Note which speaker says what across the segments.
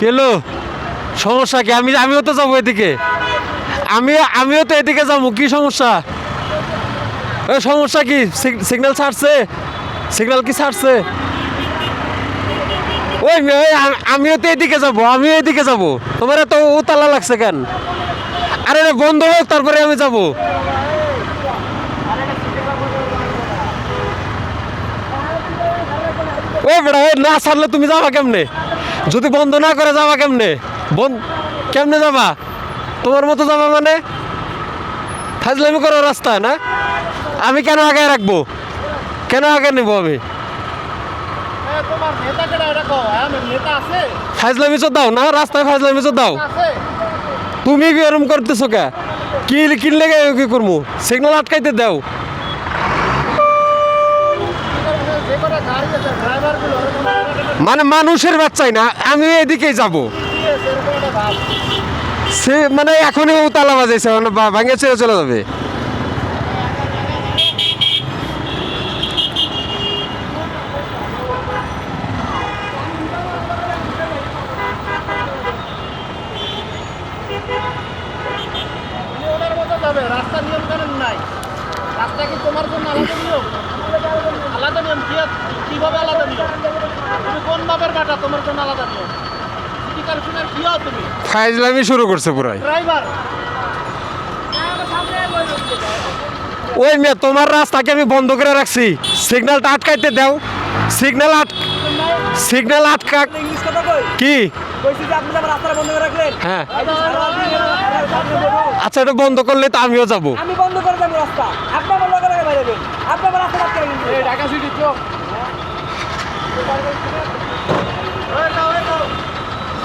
Speaker 1: কেলো, সমস্যা কি? আমি আমিও তো যাব এদিকে। আমি আমিও তো এদিকে যাব, কি সমস্যা? সমস্যা কি? সিগন্যাল ছাড়ছে? সিগন্যাল কি ছাড়ছে? ওই আমিও তো এদিকে যাব, আমিও এদিকে যাব। তোমার এত উতালা লাগছে কেন? আরে বন্ধ হোক, তারপরে আমি যাব। ওই বেড়া না ছাড়লে তুমি যাবা কেমনে? যদি বন্ধ না করে যাবা কেমনে? বন্ধ কেমনে যাবা? তোমার মতো যাবা মানে? ফাজলামি করো রাস্তা না? আমি কেন আগে রাখব? কেন আগে নেব আমি?
Speaker 2: হ্যাঁ আছে।
Speaker 1: ফাজলামি দাও না? রাস্তায় ফাজলামি দাও। তুমি এরম করতেছো কে? কি কিনলে গে কি করব সিগন্যাল আটকাইতে দাও।
Speaker 2: যে
Speaker 1: মানে মানুষের বাচ্চাই না, আমি এদিকেই যাব। সে মানে এখনই তালা বাজাইছে মানে ভাঙে ছেড়ে চলে যাবে।
Speaker 2: রাস্তা নাই। রাস্তা তোমার কীভাবে বাপের তোমার জন্য আলাদা তুমি?
Speaker 1: ফাইজলামি শুরু করছে পুরাই।
Speaker 2: ড্রাইভার।
Speaker 1: ওই মেয়ে তোমার রাস্তাকে আমি বন্ধ করে রাখছি। সিগন্যালটা আটকাইতে দাও। সিগন্যাল আট সিগন্যাল আটকা কি?
Speaker 3: কইছি যে আপনি আমার রাস্তাটা বন্ধ করে রাখলেন
Speaker 1: হ্যাঁ। আচ্ছা এটা বন্ধ করলে তো আমিও যাব।
Speaker 3: আমি বন্ধ করে দেবো রাস্তা। আপনি আমার লগে লগে বাইরে যাবেন। আপনি আমার রাস্তা আটকে
Speaker 2: ঢাকা সিটি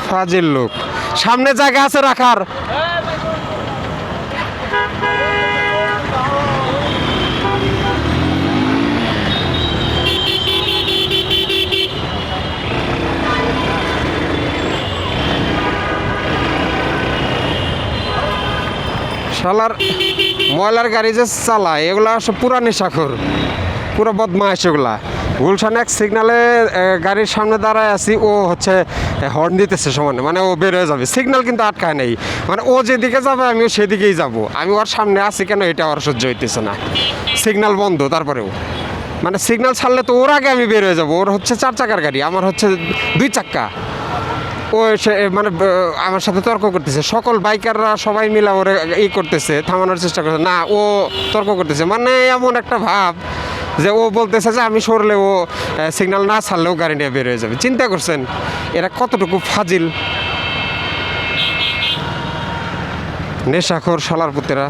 Speaker 1: ফাজিল লোক। সামনে জায়গা আছে রাখার। শালার ময়লার গাড়ি যে চালায়, এগুলা সব পুরা নেশাখোর পুরো বদমাইশ এগুলা। গুলশান এক সিগনালে গাড়ির সামনে দাঁড়ায় আছি, ও হচ্ছে হর্ন দিতেছে সমানে মানে ও বের হয়ে যাবে। সিগনাল কিন্তু আটকায় নেই। মানে ও যেদিকে যাবে, আমিও সেদিকেই যাব। আমি ওর সামনে আছি কেন, এটা ওর সহ্য হইতেছে না। সিগনাল বন্ধ, তারপরেও। মানে সিগনাল ছাড়লে তো ওর আগে আমি বের হয়ে যাব। ওর হচ্ছে চার চাকার গাড়ি, আমার হচ্ছে দুই চাক্কা। ও সে মানে আমার সাথে তর্ক করতেছে। সকল বাইকাররা সবাই মিলে ওরে ই করতেছে, থামানোর চেষ্টা করছে। না, ও তর্ক করতেছে। মানে এমন একটা ভাব। যে ও বলতেছে যে আমি সরলে ও সিগন্যাল না ছাড়লেও গাড়ি নিয়ে বের হয়ে যাবে। চিন্তা করছেন, এরা কতটুকু ফাজিল? নেশাখোর, শালার পুতেরা।